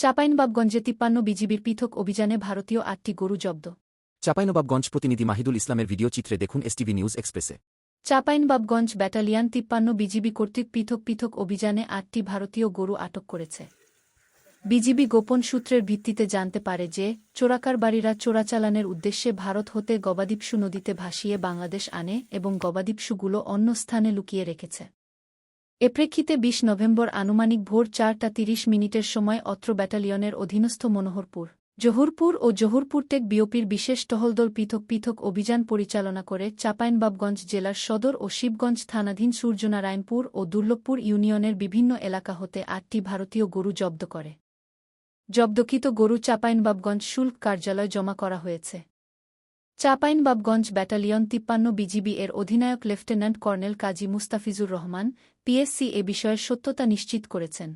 চাঁপাইনবাবগঞ্জে তিপ্পান্ন বিজিবির পৃথক অভিযানে ভারতীয় আটটি গরু জব্দ। চাঁপাইনবাবগঞ্জ প্রতিনিধি মাহিদুল ইসলামের ভিডিও চিত্রে দেখুন এসটিভি নিউজ এক্সপ্রেসে চাঁপাইনবাবগঞ্জ ব্যাটালিয়ান তিপ্পান্ন বিজিবি কর্তৃক পৃথক পৃথক অভিযানে আটটি ভারতীয় গরু আটক করেছে। বিজিবি গোপন সূত্রের ভিত্তিতে জানতে পারে যে চোরাকারবারীরা চোরাচালানের উদ্দেশ্যে ভারত হতে গবাদিপশু নদীতে ভাসিয়ে বাংলাদেশ আনে এবং গবাদিপশুগুলো অন্য স্থানে লুকিয়ে রেখেছে। এ প্রেক্ষিতে বিশ নভেম্বর আনুমানিক ভোর চারটা তিরিশ মিনিটের সময় অত্র ব্যাটালিয়নের অধীনস্থ মনোহরপুর, জহুরপুর ও জহুরপুর টেক বিওপির বিশেষ টহলদল পৃথক পৃথক অভিযান পরিচালনা করে চাঁপাইনবাবগঞ্জ জেলার সদর ও শিবগঞ্জ থানাধীন সূর্যনারায়ণপুর ও দুর্লভপুর ইউনিয়নের বিভিন্ন এলাকা হতে আটটি ভারতীয় গরু জব্দ করে। জব্দকৃত গরু চাঁপাইনবাবগঞ্জ শুল্ক কার্যালয় জমা করা হয়েছে। চাঁপাইনবাবগঞ্জ ব্যাটালিয়ন তিপ্পান্ন বিজিবি এর অধিনায়ক lieutenant colonel Kazi Mustafizur Rahman, PSC এ বিষয়ের সত্যতা নিশ্চিত করেছেন।